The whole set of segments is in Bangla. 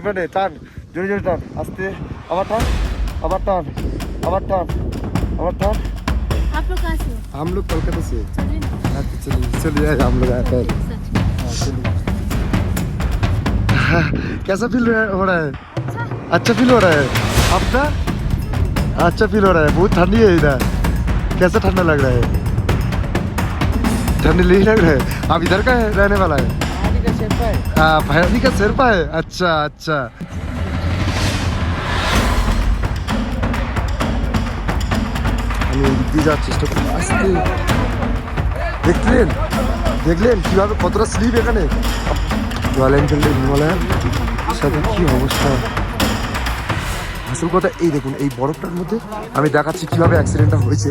ডিফেন্ডে টান জোরে জোরে টান আস্তে আবার টান আবার টান আবার টান আবার টান आप लोग कहाँ से हो हम लोग कोलकाता से चलिए ना अच्छा चलिए चलिए हम लोग आते हैं सच हाँ, चलिए हाँ, कैसा फील हो रहा है अच्छा अच्छा फील हो रहा है आपका अच्छा फील हो रहा है बहुत ठंडी है इधर कैसा ठंडा लग रहा है ठंडी नहीं लग रहा है आप इधर का है रहने वाला है हाँ भैरवी का शेरपा है अच्छा अच्छा আমি এই দিক দিয়ে যাওয়ার চেষ্টা করি আস্তে দেখলেন দেখলেন কিভাবে কতটা স্লিপ এখানে রয়্যাল এনফিল্ডের হিমালয়ান সাথে কি অবস্থা আসল কথা এই দেখুন এই বরফটার মধ্যে আমি দেখাচ্ছি কিভাবে অ্যাক্সিডেন্টটা হয়েছে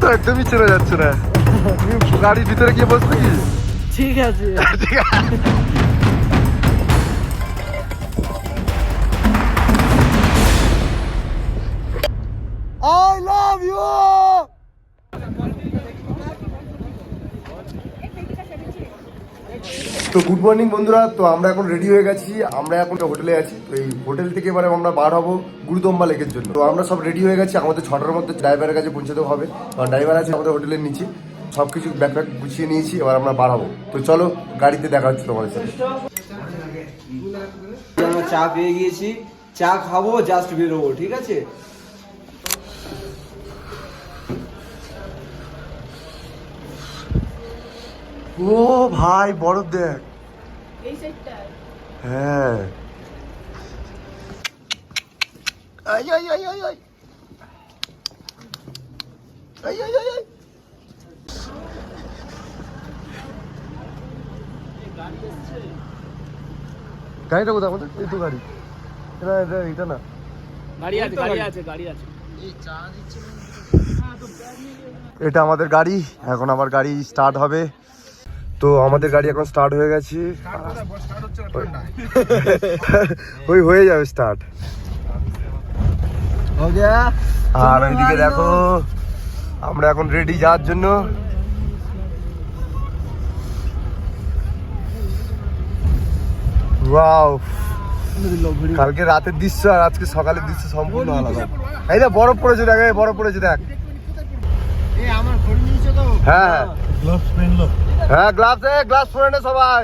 তো একদমই চেনা যাচ্ছে না। গাড়ির ভিতরে গিয়ে বসবে কি? ঠিক আছে। ঠিক আছে। তো গুড মর্নিং বন্ধুরা তো আমরা এখন রেডি হয়ে গেছি। আমরা এখন হোটেলে আছি। তো এই হোটেল থেকে এবারে আমরা বার হব গুরুদম্বা লেকের জন্য। তো আমরা সব রেডি হয়ে গেছি। আমাদের ছটার মধ্যে ড্রাইভারের কাছে পৌঁছাতে হবে। কারণ ড্রাইভার আছে আমাদের হোটেলের নিচে। সব কিছু ব্যাকপ্যাক গুছিয়ে নিয়েছি। এবার আমরা বার হব। তো চলো গাড়িতে দেখা হচ্ছে তোমাদের সাথে। চা পেয়ে গিয়েছি। চা খাব জাস্ট বেরোবো ঠিক আছে? ও ভাই বরফ দেখ। হ্যাঁ। আই আই আই আই আই আই আই আই আই গাড়িটা কোথায় আমাদের এই তো গাড়ি। এটা এটা এটা না। গাড়ি আছে গাড়ি আছে গাড়ি আছে। এটা আমাদের গাড়ি। এখন আমার গাড়ি স্টার্ট হবে। তো আমাদের গাড়ি এখন স্টার্ট হয়ে গেছে। ওই হয়ে যাবে স্টার্ট আর ওইদিকে দেখো আমরা এখন রেডি যাওয়ার জন্য। ওয়াও কালকে রাতের দৃশ্য আর আজকে সকালের দৃশ্য সম্পূর্ণ আলাদা। এই দেখ বরফ পড়েছে দেখ বরফ পড়েছে দেখ। হ্যাঁ হ্যাঁ। নে সবাই।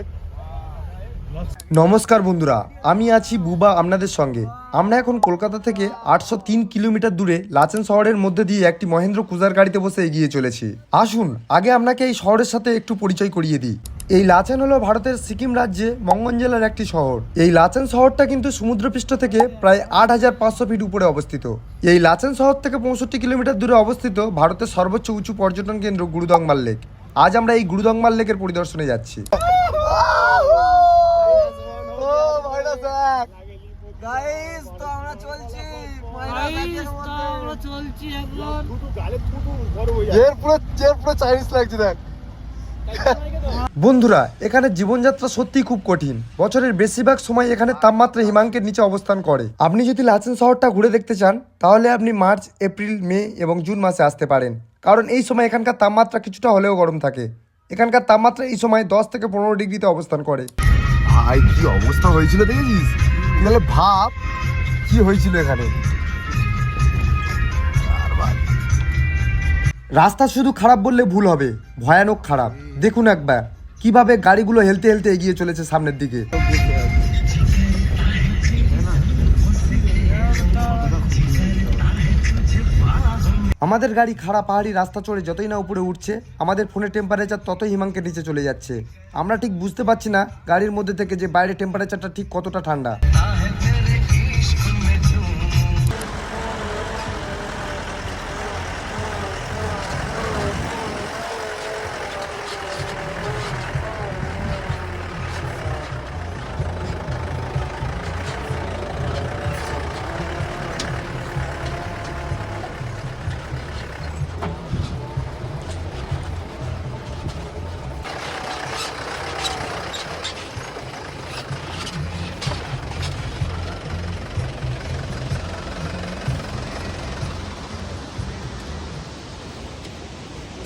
নমস্কার বন্ধুরা, আমি আছি বুবা আপনাদের সঙ্গে। আমরা এখন কলকাতা থেকে আটশো তিন কিলোমিটার দূরে লাচেন শহরের মধ্যে দিয়ে একটি মহেন্দ্র কুজার গাড়িতে বসে এগিয়ে চলেছি। আসুন, আগে আপনাকে এই শহরের সাথে একটু পরিচয় করিয়ে দিই। এই লাচেন হলো ভারতের সিকিম রাজ্যে মঙ্গন জেলার একটি শহর। এই লাচেন শহরটা কিন্তু সমুদ্রপৃষ্ঠ থেকে প্রায় আট হাজার পাঁচশো ফিট উপরে অবস্থিত। এই লাচেন শহর থেকে পঁয়ষট্টি কিলোমিটার দূরে অবস্থিত ভারতের সর্বোচ্চ উঁচু পর্যটন কেন্দ্র গুরুদংমাল লেক। আজ আমরা এই গুরুদংমাল লেকের পরিদর্শনে যাচ্ছি। গাইস তো আমরা চলছি গাইস তো আমরা চলছি এখন এর পুরো এর পুরো চাইনিজ লাগছে দেখ। বন্ধুরা এখানে জীবনযাত্রা সত্যিই খুব কঠিন। বছরের বেশিরভাগ সময় এখানে তাপমাত্রা হিমাঙ্কের নিচে অবস্থান করে। আপনি যদি লাচেন শহরটা ঘুরে দেখতে চান তাহলে আপনি মার্চ এপ্রিল মে এবং জুন মাসে আসতে পারেন। কারণ এই সময় এখানকার তাপমাত্রা কিছুটা হলেও গরম থাকে। এখানকার তাপমাত্রা এই সময় দশ থেকে পনেরো ডিগ্রিতে অবস্থান করে। ভাই কি অবস্থা হয়েছিল দেখেছিস তাহলে ভাব কি হয়েছিল এখানে? রাস্তা শুধু খারাপ বললে ভুল হবে ভয়ানক খারাপ। দেখুন একবার কীভাবে গাড়িগুলো হেলতে হেলতে এগিয়ে চলেছে সামনের দিকে। আমাদের গাড়ি খাড়া পাহাড়ি রাস্তা চড়ে যতই না উপরে উঠছে, আমাদের ফোনের টেম্পারেচার ততই হিমাঙ্কের নিচে চলে যাচ্ছে। আমরা ঠিক বুঝতে পারছি না গাড়ির মধ্যে থেকে যে বাইরে টেম্পারেচারটা ঠিক কতটা ঠান্ডা।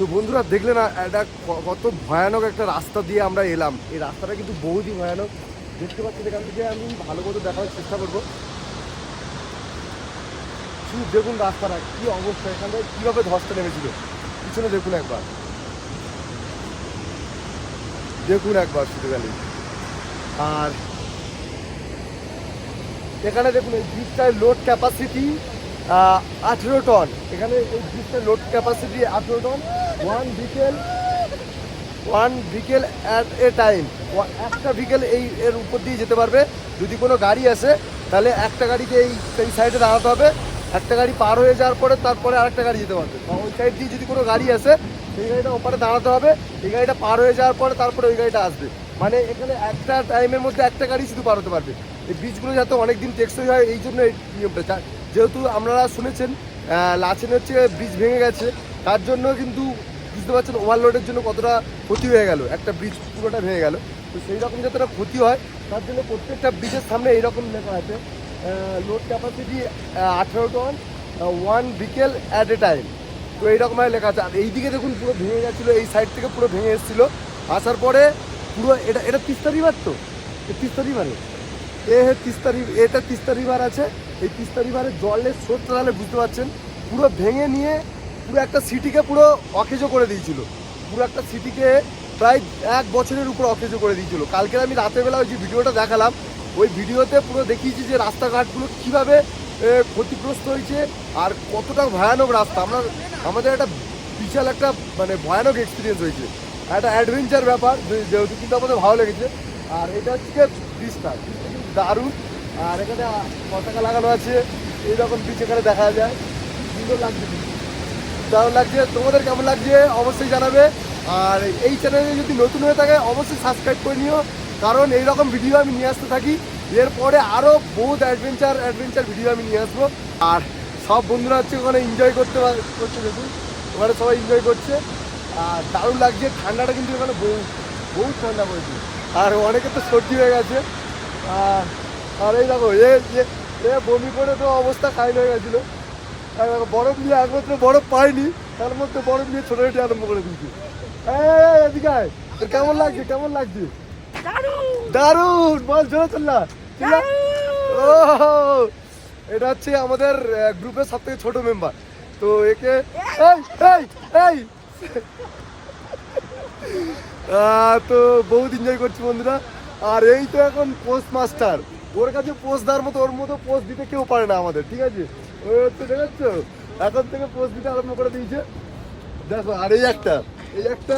তো বন্ধুরা দেখলে না এটা কত ভয়ানক একটা রাস্তা দিয়ে আমরা এলাম। এই রাস্তাটা কিন্তু বহুতই ভয়ানক। দেখতে পাচ্ছি এখান থেকে আমি ভালো মতো দেখার চেষ্টা করব। শুধু দেখুন রাস্তাটা, কি অবস্থা এখান থেকে কীভাবে ধসতে নেমেছিল। পিছনে দেখুন একবার। দেখুন একবার শুধু গেলে আর এখানে দেখুন এই ব্রিজটার লোড ক্যাপাসিটি আঠেরো টন এখানে এই ব্রিজটার লোড ক্যাপাসিটি আঠেরো ton one vehicle one vehicle at a time একটা বিকেল এই, এর উপর দিয়ে যেতে পারবে। যদি কোনো গাড়ি আসে, তাহলে একটা গাড়িকে এই এই সাইডে দাঁড়াতে হবে। একটা গাড়ি পার হয়ে যাওয়ার পরে তারপরে আরেকটা গাড়ি যেতে পারবে। বা ওই সাইড দিয়ে যদি কোনো গাড়ি আসে, সেই গাড়িটা ওপারে দাঁড়াতে হবে। এই গাড়িটা পার হয়ে যাওয়ার পরে তারপরে ওই গাড়িটা আসবে। মানে এখানে একটা টাইমের মধ্যে একটা গাড়ি শুধু পার হতে পারবে। এই ব্রিজগুলো যাতে অনেক দিন টেকসই হয়, এই জন্য এই নিয়মটা। যেহেতু আপনারা শুনেছেন লাচেন হচ্ছে ব্রিজ ভেঙে গেছে, তার জন্য কিন্তু বুঝতে পারছেন ওভারলোডের জন্য কতটা ক্ষতি হয়ে গেল। একটা ব্রিজ পুরোটা ভেঙে গেল। তো সেই রকম যাতে না ক্ষতি হয়, তার জন্য প্রত্যেকটা ব্রিজের সামনে এইরকম লেখা আছে লোড ক্যাপাসিটি আঠেরো ton one vehicle at a time তো এইরকমভাবে লেখা আছে। আর এইদিকে দেখুন পুরো ভেঙে গেছিল, এই সাইড থেকে পুরো ভেঙে এসেছিল। আসার পরে পুরো এটা এটা তিস্তা রিভার তো? তিস্তা রিভারে এ? হে তিস্তা রিভার এটা তিস্তা রিভার আছে। এই তিস্তা রিভারের জলের স্রোতটা তাহলে বুঝতে পারছেন। পুরো ভেঙে নিয়ে পুরো একটা সিটিকে পুরো অকেজো করে দিয়েছিল। পুরো একটা সিটিকে প্রায় এক বছরের উপর অকেজো করে দিয়েছিল। কালকে আমি রাতের বেলা ওই যে ভিডিওটা দেখালাম, ওই ভিডিওতে পুরো দেখিয়েছি যে রাস্তাঘাটগুলো কীভাবে ক্ষতিগ্রস্ত হয়েছে আর কতটা ভয়ানক রাস্তা। আমরা, আমাদের একটা বিশাল একটা মানে ভয়ানক এক্সপিরিয়েন্স হয়েছে। একটা অ্যাডভেঞ্চার ব্যাপার যেহেতু কিন্তু আমাদের ভালো লেগেছে। আর এটা হচ্ছে কিন্তু দারুণ। আর এখানে পতাকা লাগানো আছে। এইরকম ব্রিজ এখানে দেখা যায়। সুন্দর লাগছে। দারুণ লাগছে, তোমাদের কেমন লাগছে অবশ্যই জানাবে। আর এই চ্যানেলে যদি নতুন হয়ে থাকে, অবশ্যই সাবস্ক্রাইব করে নিও। কারণ এই রকম ভিডিও আমি নিয়ে আসতে থাকি। এরপরে আরও বহুত অ্যাডভেঞ্চার অ্যাডভেঞ্চার ভিডিও আমি নিয়ে আসব। আর সব বন্ধুরা হচ্ছে ওখানে এনজয় করতে করছে দেখুন। ওখানে সবাই এনজয় করছে। আর দারুণ লাগছে, ঠান্ডাটা কিন্তু ওখানে বহু, বহুত ঠান্ডা পড়েছে। আর অনেকে তো সর্দি হয়ে গেছে। আর এই দেখো, এ বমি করে তো অবস্থা খাইন হয়ে গেছিল। বরফ নিয়ে একমাত্র বরফ পাইনি তার মধ্যে বরফ নিয়ে ছোটো হেঁটে আরম্ভ করে দিয়েছি। এদিকে কেমন লাগছে কেমন লাগছে? দারুণ! বল জোরে চল্লা ও এটা হচ্ছে আমাদের গ্রুপের সব থেকে ছোট মেম্বার তো একে এই এই এই! আহ, তো বহুত এনজয় করছি বন্ধুরা। আর এই তো এখন পোস্ট মাস্টার ওর কাছে পোস্ট দেওয়ার মতো ওর মতো পোস্ট দিতে কেউ পারে না আমাদের ঠিক আছে? দেখাচ্ছ এখন থেকে পোস্ট দিতে আরম্ভ করে দিয়েছে। দেখো আর এই একটা এই একটা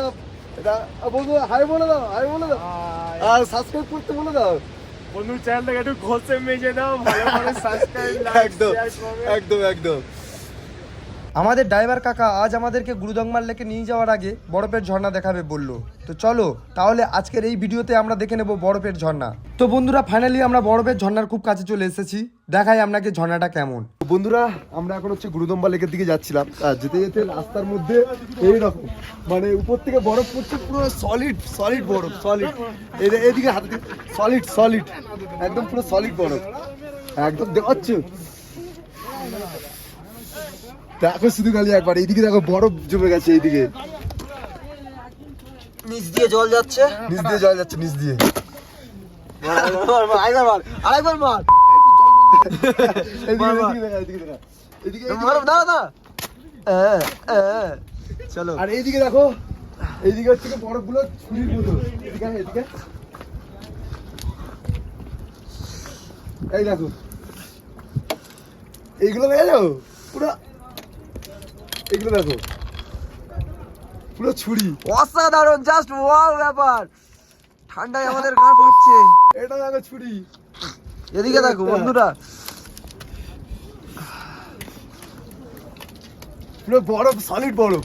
এটা বন্ধু হাই বলে দাও হাই বলে দাও। আর সাবস্ক্রাইব করতে বলে দাও। বন্ধু চ্যানেলটাকে একটু ঘষে মেজে দাও ভালো করে সাবস্ক্রাইব একদম একদম একদম। আমাদের ড্রাইভার কাকা আজ আমাদেরকে গুরুদংমার লেকে নিয়ে যাওয়ার আগে বরফের ঝর্ণা দেখাবে বলল। তো চলো তাহলে আজকের এই ভিডিওতে আমরা দেখে নেব বরফের ঝর্ণা। তো বন্ধুরা ফাইনালি আমরা বরফের ঝর্ণার খুব কাছে চলে এসেছি। দেখাই আপনাকে ঝর্ণাটা কেমন। বন্ধুরা আমরা এখন হচ্ছে গুরুদম্বা লেকের দিকে যাচ্ছিলাম। আর যেতে যেতে রাস্তার মধ্যে এই রকম মানে উপর থেকে বরফ পড়ছে পুরো সলিড সলিড বরফ সলিড এদিকে হাতে সলিড সলিড একদম পুরো সলিড বরফ। একদম দেখাচ্ছ দেখো শুধু খালি একবার এইদিকে দেখো বরফ জমে গেছে এইদিকে। নিচ দিয়ে জল যাচ্ছে। নিচ দিয়ে জল যাচ্ছে নিচ দিয়ে। আরেকবার মার আরেকবার মার। চলো। আর এইদিকে দেখো এইদিকে হচ্ছে কি বরফগুলো ছুরির মতো এদিকে এদিকে এই দেখো। এইগুলো দেখো পুরো। এইগুলো দেখো। পুরো ছুরি। অসাধারণ জাস্ট ওয়াও ব্যাপার। ঠান্ডায় আমাদের গা ফাটছে এটা দেখো ছুরি। এদিকে দেখো বন্ধুরা। পুরো বরফ সলিড বরফ।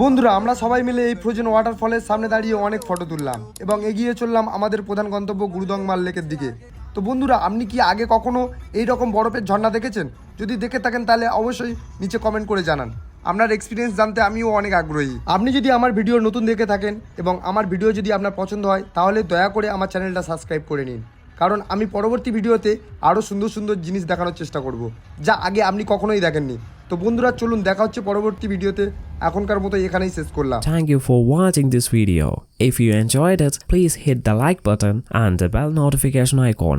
বন্ধুরা আমরা সবাই মিলে এই ফ্রোজেন ওয়াটারফলের সামনে দাঁড়িয়ে অনেক ফটো তুললাম এবং এগিয়ে চললাম আমাদের প্রধান গন্তব্য গুরুদংমাল লেকের দিকে। তো বন্ধুরা আপনি কি আগে কখনো এই রকম বরফের ঝর্ণা দেখেছেন? যদি দেখে থাকেন তাহলে অবশ্যই নিচে কমেন্ট করে জানান। আপনার এক্সপিরিয়েন্স জানতে আমিও অনেক আগ্রহী। আপনি যদি আমার ভিডিও নতুন দেখে থাকেন এবং আমার ভিডিও যদি আপনার পছন্দ হয় তাহলে দয়া করে আমার চ্যানেলটা সাবস্ক্রাইব করে নিন। কারণ আমি পরবর্তী ভিডিওতে আরও সুন্দর সুন্দর জিনিস দেখানোর চেষ্টা করব, যা আগে আপনি কখনোই দেখেননি। তো বন্ধুরা, চলুন দেখা হচ্ছে পরবর্তী ভিডিওতে। এখনকার মতো এখানেই শেষ করলাম। Thank you for watching this video if you enjoyed it please hit the like button and the bell notification icon.